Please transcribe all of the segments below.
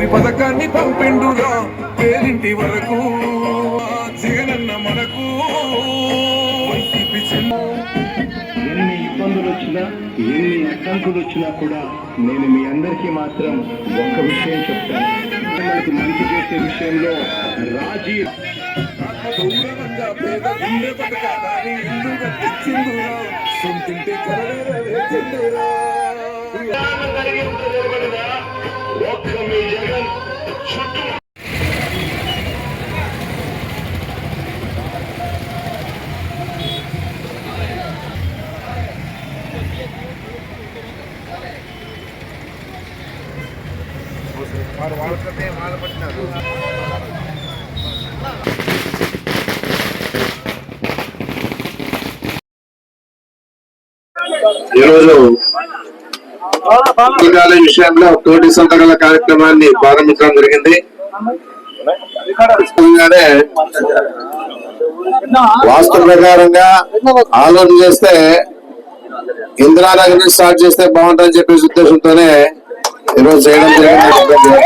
ఈ పథకాన్ని పంపిండురా పేరింటి వరకు. జగనన్న మనకు ఎన్ని ఇబ్బందులు వచ్చినా ఎన్ని అడ్డంకులు వచ్చినా కూడా నేను మీ అందరికీ మాత్రం ఒక్క విషయం చెప్తాను. మనకు మంచి చేసే విషయంలో రాజీ దూరంగా పేద గుండె పథకాన్ని ఇల్లు కట్టించిండురా సొంతింటి కలవేరా ఒక్క ఈరోజు కాలేజ్ విషయంలో తోటి సంతకాల కార్యక్రమాన్ని ప్రారంభించడం జరిగింది. వాస్తు ప్రకారంగా ఆలోచన చేస్తే ఇందిరానగర్ స్టార్ట్ చేస్తే బాగుంటుందని చెప్పేసి ఉద్దేశంతోనే ఈరోజు చేయడం జరిగింది.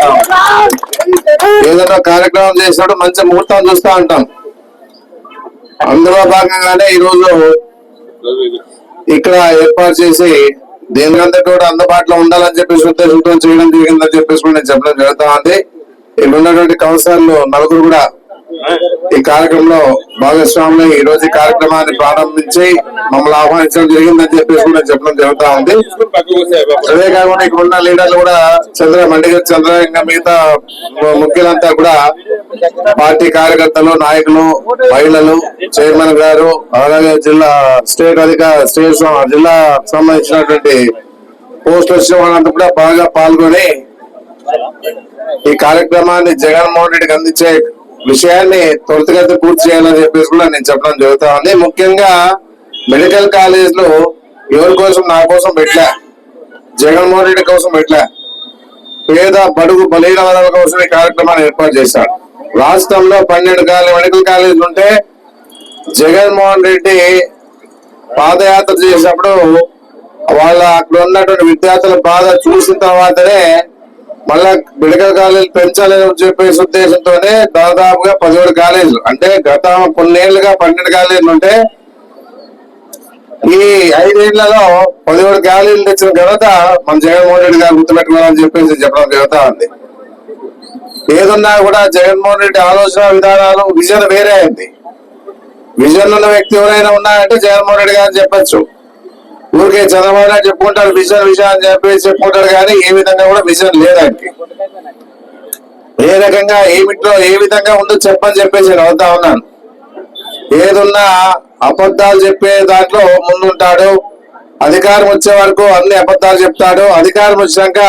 ఏదైనా కార్యక్రమం చేసినప్పుడు మంచి ముహూర్తం చూస్తా ఉంటాం. అందులో భాగంగానే ఈరోజు ఇక్కడ ఏర్పాటు చేసి దేనికంతా కూడా అందుబాటులో ఉండాలని చెప్పేసి ఉద్దేశంతో చేయడం జరిగిందని చెప్పేసి కూడా నేను చెప్పడం జరుగుతా ఉంది. ఇక్కడ ఉన్నటువంటి కౌన్సిలర్లు నలుగురు కూడా ఈ కార్యక్రమంలో భాగస్వాములు ఈ రోజు కార్యక్రమాన్ని ప్రారంభించి మమ్మల్ని ఆహ్వానించడం జరిగిందని చెప్పేసి కూడా చెప్పడం జరుగుతా ఉంది. అదే కాకుండా ఇక్కడ ఉన్న లీడర్లు కూడా చంద్ర మండిగర్ చంద్ర ఇంకా మిగతా ముఖ్యులంతా కూడా పార్టీ కార్యకర్తలు నాయకులు మహిళలు చైర్మన్ గారు అలాగే జిల్లా స్టేట్ అధికార స్టేట్ జిల్లా సంబంధించినటువంటి పోస్ట్ వచ్చిన వాళ్ళంతా కూడా బాగా పాల్గొని ఈ కార్యక్రమాన్ని జగన్మోహన్ రెడ్డికి అందించే విషయాన్ని త్వరితగతి పూర్తి చేయాలని చెప్పేసి కూడా నేను చెప్పడం జరుగుతా ఉంది. ముఖ్యంగా మెడికల్ కాలేజ్లో ఎవరి కోసం నా కోసం పెట్టలే. జగన్మోహన్ రెడ్డి కోసం పెట్టలే. పేద బడుగు బలహీన వర్గాల కోసం ఈ కార్యక్రమాన్ని ఏర్పాటు చేశాడు. రాష్ట్రంలో పన్నెండు కాలేజ్ మెడికల్ కాలేజీలు ఉంటే జగన్మోహన్ రెడ్డి పాదయాత్ర చేసినప్పుడు వాళ్ళ అక్కడ ఉన్నటువంటి విద్యార్థుల బాధ చూసిన తర్వాతనే మళ్ళా మెడికల్ కాలేజ్ పెంచాలని చెప్పేసి ఉద్దేశంతోనే దాదాపుగా పదిహేడు కాలేజీలు. అంటే గత కొన్నేళ్ళుగా పన్నెండు కాలేజీలు ఉంటే ఈ ఐదేళ్ళలో పదిహేడు కాలేజీలు తెచ్చిన ఘనత మన జగన్మోహన్ రెడ్డి గారు గుర్తుపెట్టుకోవాలని చెప్పేసి చెప్పడం జరుగుతా ఉంది. ఏదున్నా కూడా జగన్మోహన్ రెడ్డి ఆలోచన విధానాలు విజన్ వేరే అయింది. విజన్ ఉన్న వ్యక్తి ఎవరైనా ఉన్నారంటే జగన్మోహన్ రెడ్డి గారు చెప్పొచ్చు. ఊరికే చదవాలని చెప్పుకుంటారు మిషన్ విషయం అని చెప్పేసి చెప్పుకుంటారు కానీ ఏ విధంగా కూడా మిషన్ లేదానికి ఏ రకంగా ఏమిట్లో ఏ విధంగా ఉందో చెప్పని చెప్పేసి నేను అవుతా ఉన్నాను. ఏదున్నా అబద్ధాలు చెప్పే దాంట్లో ముందుంటాడు అధికారం వచ్చే వరకు అన్ని అబద్ధాలు చెప్తాడు అధికారం వచ్చినాక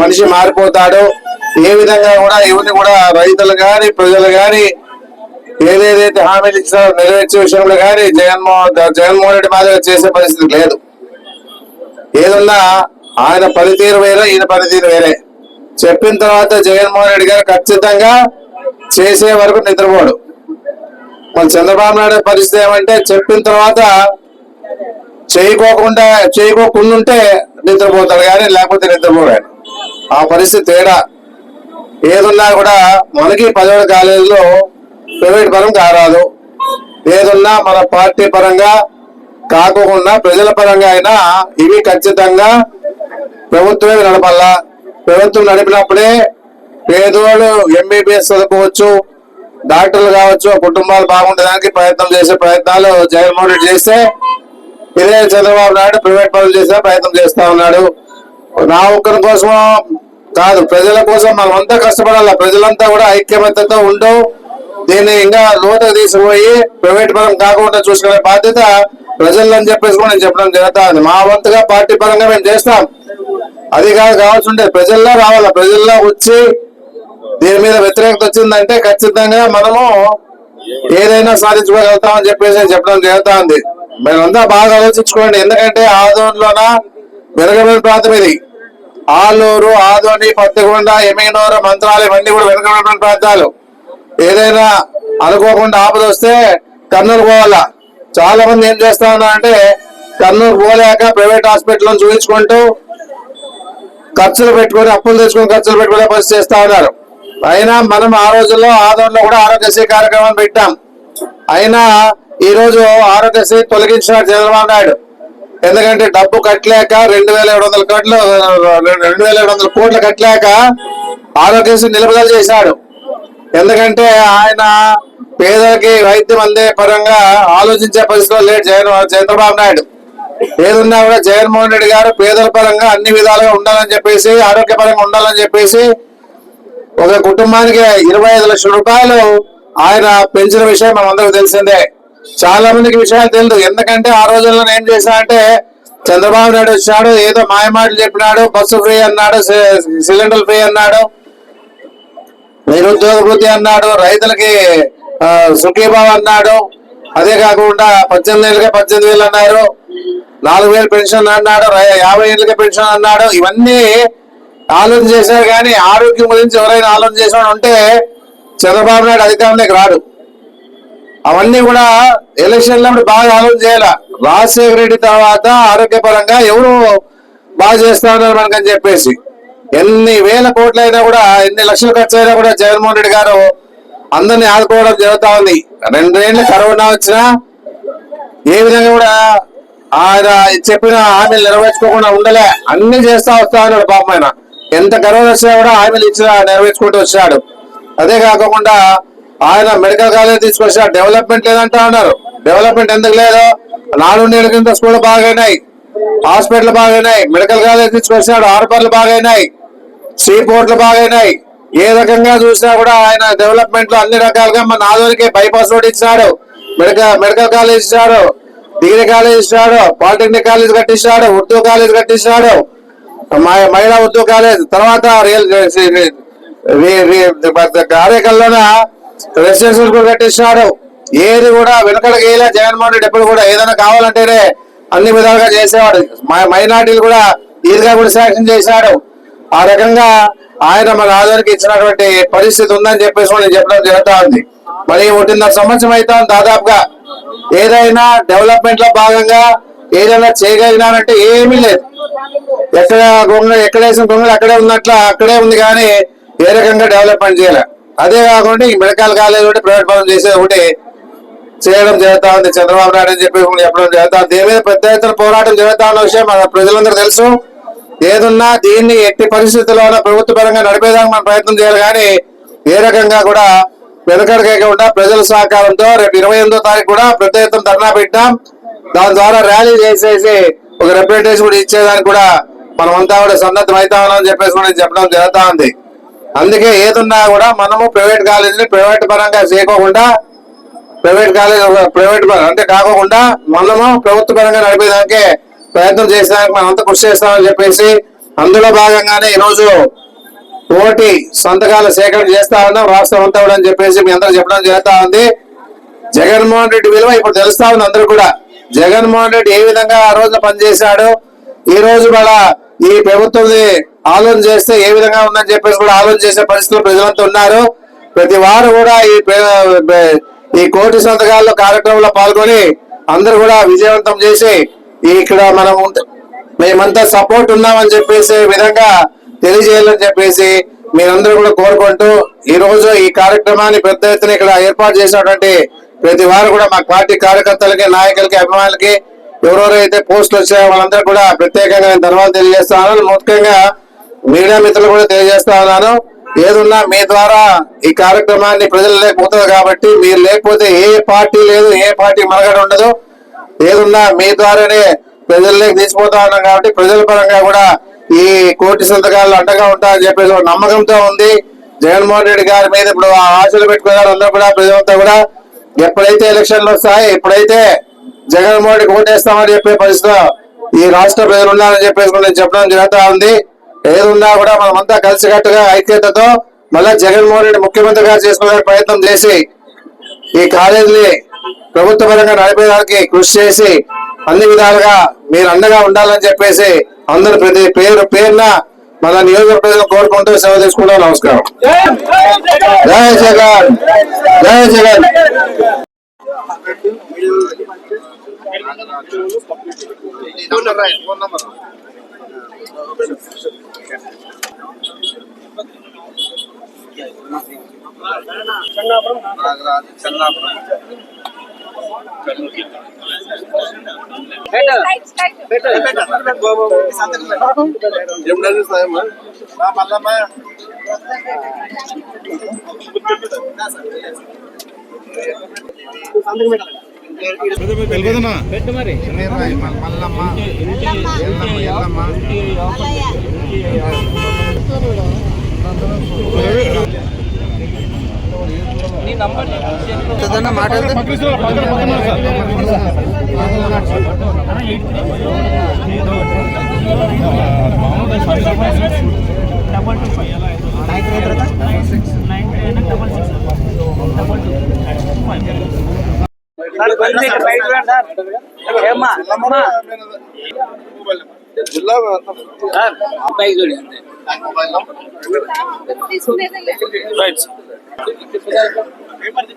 మనిషి మారిపోతాడు ఏ విధంగా కూడా ఎవరిని కూడా రైతులు కానీ ప్రజలు కానీ ఏదేదైతే హామీలు ఇచ్చారో నెరవేర్చే విషయంలో కానీ జగన్మోహన్ జగన్మోహన్ రెడ్డి మాదిరిగా చేసే పరిస్థితి లేదు. ఏదన్నా ఆయన పనితీరు వేరే ఈయన పనితీరు వేరే. చెప్పిన తర్వాత జగన్మోహన్ రెడ్డి గారు ఖచ్చితంగా చేసే వరకు నిద్రపోడు. మన చంద్రబాబు నాయుడు పరిస్థితి ఏమంటే చెప్పిన తర్వాత చేయకోకుండా చేయకోకుండా ఉంటే నిద్రపోతాడు కానీ లేకపోతే నిద్రపోయాడు ఆ పరిస్థితి తేడా. ఏదున్నా కూడా మనకి పదవి కాలేజీలో ప్రైవేట్ పరం కారాదు. ఏదున్నా మన పార్టీ పరంగా కాకుండా ప్రజల పరంగా అయినా ఇవి ఖచ్చితంగా ప్రభుత్వమే నడపాలా ప్రభుత్వం నడిపినప్పుడే పేదోళ్ళు ఎంబీబీఎస్ చదువుకోవచ్చు డాక్టర్లు కావచ్చు కుటుంబాలు బాగుండడానికి ప్రయత్నం చేసే ప్రయత్నాలు జగన్మోహన్ రెడ్డి చేస్తే ఇదే చంద్రబాబు నాయుడు ప్రైవేట్ పనులు చేసే ప్రయత్నం చేస్తా ఉన్నాడు. నా ఒక్కరి కోసం కాదు ప్రజల కోసం మనం అంతా కష్టపడాలి. ప్రజలంతా కూడా ఐక్యమత్యతో ఉంటూ దీన్ని ఇంకా లోతుకు తీసుకుపోయి ప్రైవేట్ పరం కాకుండా చూసుకునే బాధ్యత ప్రజలని చెప్పేసి కూడా నేను చెప్పడం జరుగుతుంది మా వంతుగా పార్టీ పరంగా మేము చేస్తాం. అది కాదు కావాల్సి ఉంటే ప్రజల్లో రావాలా? ప్రజల్లో వచ్చి దీని మీద వ్యతిరేకత వచ్చిందంటే ఖచ్చితంగా మనము ఏదైనా సాధించుకోగలుగుతామని చెప్పేసి నేను చెప్పడం జరుగుతుంది మీరంతా బాగా ఆలోచించుకోండి. ఎందుకంటే ఆదోన్లోన? వెనుకబడిన ప్రాంతం ఇది. ఆలూరు ఆదోని పత్తికొండ ఎమిగనూరు మంత్రాలయం అన్ని కూడా వెనుకబడిన ప్రాంతాలు. ఏదైనా అనుకోకుండా ఆపద వస్తే కర్నూలు పోవాలా? చాలా మంది ఏం చేస్తా ఉన్నా అంటే కర్నూలు పోలేక ప్రైవేట్ హాస్పిటల్ చూపించుకుంటూ ఖర్చులు పెట్టుకొని అప్పులు తెచ్చుకొని ఖర్చులు పెట్టుకునే పరిస్థితి చేస్తా ఉన్నారు. అయినా మనం ఆ రోజుల్లో ఆదోళనలో కూడా ఆరోగ్యశ్రీ కార్యక్రమం పెట్టాం. అయినా ఈ రోజు ఆరోగ్యశ్రీ తొలగించినాడు చంద్రబాబు నాయుడు. ఎందుకంటే డబ్బు కట్టలేక రెండు వేల ఏడు వందల కోట్లు రెండు వేల ఏడు వందల కోట్లు కట్టలేక ఆరోగ్యశ్రీ నిలుపుదల చేశాడు. ఎందుకంటే ఆయన పేదలకి వైద్యం అందే పరంగా ఆలోచించే పరిస్థితిలో లేడు జగన్ చంద్రబాబు నాయుడు. ఏదున్నా కూడా జగన్మోహన్ రెడ్డి గారు పేదల పరంగా అన్ని విధాలుగా ఉండాలని చెప్పేసి ఆరోగ్యపరంగా ఉండాలని చెప్పేసి ఒక కుటుంబానికి ఇరవై ఐదు లక్షల రూపాయలు ఆయన పెంచిన విషయం మనందరికి తెలిసిందే. చాలా మందికి విషయాలు తెలియదు ఎందుకంటే ఆ రోజుల్లో ఏం చేశానంటే చంద్రబాబు నాయుడు వచ్చాడు ఏదో మాయమాటలు చెప్పినాడు బస్సు ఫ్రీ అన్నాడు సిలిండర్ ఫ్రీ అన్నాడు నిరుద్యోగ వృత్తి అన్నాడు రైతులకి సుఖీభావ్ అన్నాడు. అదే కాకుండా పద్దెనిమిది ఏళ్ళకే పద్దెనిమిది వేలు అన్నారు. నాలుగు వేలు పెన్షన్ అన్నాడు. యాభై ఏళ్ళకే పెన్షన్ అన్నాడు. ఇవన్నీ ఆలోచన చేశారు కానీ ఆరోగ్యం గురించి ఎవరైనా ఆలోచన చేసిన ఉంటే చంద్రబాబు నాయుడు అధికారంలోకి రాడు. అవన్నీ కూడా ఎలక్షన్లప్పుడు బాగా ఆలోచన చేయాల. రాజశేఖర రెడ్డి తర్వాత ఆరోగ్యపరంగా ఎవరు బాగా చేస్తా ఉన్నారు మనకని చెప్పేసి. ఎన్ని వేల కోట్లు అయినా కూడా ఎన్ని లక్షలు ఖర్చు అయినా కూడా జగన్మోహన్ రెడ్డి గారు అందరిని ఆదుకోవడం జరుగుతా ఉంది. రెండేళ్ళు కరోనా వచ్చినా ఏ విధంగా కూడా ఆయన చెప్పిన హామీలు నెరవేర్చుకోకుండా ఉండలే. అన్ని చేస్తా వస్తా ఉన్నాడు పాపం ఆయన. ఎంత కరోనా వచ్చినా కూడా హామీలు ఇచ్చిన నెరవేర్చుకుంటూ వచ్చాడు అదే కాకుండా ఆయన మెడికల్ కాలేజ్ తీసుకొచ్చాడు డెవలప్మెంట్ లేదంటా ఉన్నారు డెవలప్మెంట్ ఎందుకు లేదు? నాడు నేడు కింద స్కూల్ బాగైనాయి. హాస్పిటల్ బాగైనాయి. మెడికల్ కాలేజ్ తీసుకొచ్చాడు హార్బర్లు బాగైనాయి. సీ పోర్ట్లు బాగైనాయి. ఏ రకంగా చూసినా కూడా ఆయన డెవలప్మెంట్లో అన్ని రకాలుగా మన ఆదోనికి బైపాస్ రోడ్ ఇచ్చాడు. మెడికల్ మెడికల్ కాలేజ్ ఇచ్చాడు. డిగ్రీ కాలేజ్ ఇచ్చాడు. పాలిటెక్నిక్ కాలేజ్ కట్టించాడు. ఉర్దూ కాలేజ్ కట్టించాడు. మ- మహిళా ఉర్దూ కాలేజ్ తర్వాత రియల్ కార్యకల్లోన రెసిడెన్షియల్ కూడా కట్టించాడు. ఏది కూడా వెనుకడికి వేయలే. జగన్మోహన్ రెడ్డి ఎప్పుడు కూడా ఏదైనా కావాలంటేనే అన్ని విధాలుగా చేసేవాడు. మైనార్టీలు కూడా ఈదిగా కూడా శాంక్షన్ చేశాడు. ఆ రకంగా ఆయన మన ఆదోనికి ఇచ్చినటువంటి పరిస్థితి ఉందని చెప్పేసి నేను చెప్పడం జరుగుతా ఉంది. మరి ఒకటిన్నర సంవత్సరం అయితే దాదాపుగా. ఏదైనా డెవలప్మెంట్లో భాగంగా ఏదైనా చేయగలిగినానంటే ఏమీ లేదు. ఎక్కడ గొంగ ఎక్కడేసిన గొంగలు అక్కడే ఉన్నట్ల అక్కడే ఉంది కానీ ఏ రకంగా డెవలప్మెంట్ చేయాలి. అదే కాకుండా ఈ మెడికల్ కాలేజ్ ఒకటి ప్రైవేట్ పరం చేసేది ఒకటి చేయడం జరుగుతా ఉంది. చంద్రబాబు నాయుడు అని చెప్పి చెప్పడం జరుగుతా ఉంది. దీని మీద పెద్ద ఎత్తున పోరాటం జరుగుతా ఉన్న విషయం మన ప్రజలందరూ తెలుసు. ఏదున్నా దీన్ని ఎట్టి పరిస్థితుల్లోనూ ప్రభుత్వ పరంగా నడిపేదానికి మనం ప్రయత్నం చేయాలి. కానీ ఏ రకంగా కూడా వెనకడికేయకుండా ప్రజల సహకారంతో రేపు ఇరవై ఎనిమిదో తారీఖు కూడా పెద్ద ఎత్తున ధర్నా పెట్టాం దాని ద్వారా ర్యాలీ చేసేసి ఒక రిప్రజెంటేషన్ కూడా ఇచ్చేదానికి కూడా మనమంతా కూడా సన్నద్ధం అవుతా ఉన్నామని చెప్పేసి కూడా చెప్పడం జరుగుతా ఉంది. అందుకే ఏదున్నా కూడా మనము ప్రైవేట్ కాలేజీని ప్రైవేట్ పరంగా చేయకోకుండా ప్రైవేట్ కాలేజ్ ప్రైవేట్ అంటే కాకుండా మనము ప్రభుత్వ పరంగా నడిపేదానికే ప్రయత్నం చేసేదానికి మనం అంతా కృషి చేస్తామని చెప్పేసి అందులో భాగంగానే ఈరోజు ఓటి సంతకాల సేకరణ చేస్తా ఉన్నాం రాష్ట్రం అంతా కూడా అని చెప్పేసి మీ అందరూ చెప్పడం జరుగుతా ఉంది. జగన్మోహన్ రెడ్డి విలువ ఇప్పుడు తెలుస్తా ఉంది అందరూ కూడా. జగన్మోహన్ రెడ్డి ఏ విధంగా ఆ రోజున పనిచేశాడు ఈ రోజు కూడా ఈ ప్రభుత్వం ఆలోచన చేస్తే ఏ విధంగా ఉందని చెప్పేసి కూడా ఆలోచన చేసే పరిస్థితులు ప్రజలంతా ఉన్నారు. ప్రతి వారు కూడా ఈ ఈ కోటి సంతకాల్లో కార్యక్రమంలో పాల్గొని అందరూ కూడా విజయవంతం చేసి ఇక్కడ మనం మేమంతా సపోర్ట్ ఉన్నామని చెప్పేసి విధంగా తెలియజేయాలని చెప్పేసి మీరందరూ కూడా కోరుకుంటూ ఈ రోజు ఈ కార్యక్రమాన్ని పెద్ద ఎత్తున ఇక్కడ ఏర్పాటు చేసినటువంటి ప్రతి వారు కూడా మా పార్టీ కార్యకర్తలకి నాయకులకి అభిమానులకి ఎవరెవరైతే పోస్టులు వచ్చాయో వాళ్ళందరూ కూడా ప్రత్యేకంగా నేను ధన్యవాదాలు తెలియజేస్తాను ముఖ్యంగా మీడియా మిత్రులు కూడా తెలియజేస్తా ఉన్నాను. ఏదున్నా మీ ద్వారా ఈ కార్యక్రమాన్ని ప్రజలు లేకపోతుంది కాబట్టి మీరు లేకపోతే ఏ పార్టీ లేదు ఏ పార్టీ మరగడ ఉండదు. ఏదున్నా మీ ద్వారానే ప్రజల్లోకి తీసిపోతా ఉన్నాం కాబట్టి ప్రజల పరంగా కూడా ఈ కోటి సంతకాలు అండగా ఉంటాయని చెప్పేసి ఒక నమ్మకంతో ఉంది. జగన్మోహన్ రెడ్డి గారి మీద ఇప్పుడు ఆ ఆశలు పెట్టుకున్నారు అందరూ కూడా ప్రజలంతా కూడా. ఎప్పుడైతే ఎలక్షన్లు వస్తాయి ఎప్పుడైతే జగన్మోహన్ రెడ్డి ఓటేస్తామని చెప్పే పరిస్థితి ఈ రాష్ట్ర ప్రజలు ఉన్నారని చెప్పేసి నేను చెప్పడం జరుగుతా ఉంది. ఏదున్నా కూడా మనమంతా కలిసికట్టుగా ఐక్యతతో మళ్ళా జగన్మోహన్ రెడ్డి ముఖ్యమంత్రిగా చేసుకునే ప్రయత్నం చేసి ఈ కాలేజీని ప్రభుత్వ పరంగా నడిపేదానికి కృషి చేసి అన్ని విధాలుగా మీరు అండగా ఉండాలని చెప్పేసి అందరు ప్రతి పేరు పేరున మన నియోజక ప్రజలు కోరుకుంటూ సేవ తీసుకుంటాం. నమస్కారం. జయ జగన్. జయ జగన్. చెన్నాపురం చెన్నాపురం వెళ్ళదనా పెట్టు మరి మల్లమ్మ ఎల్లమ్మ ఎల్లమ్మ ಜಿಲ್ಲಾ ನಂಬರ್ ಸರ್ పేపర్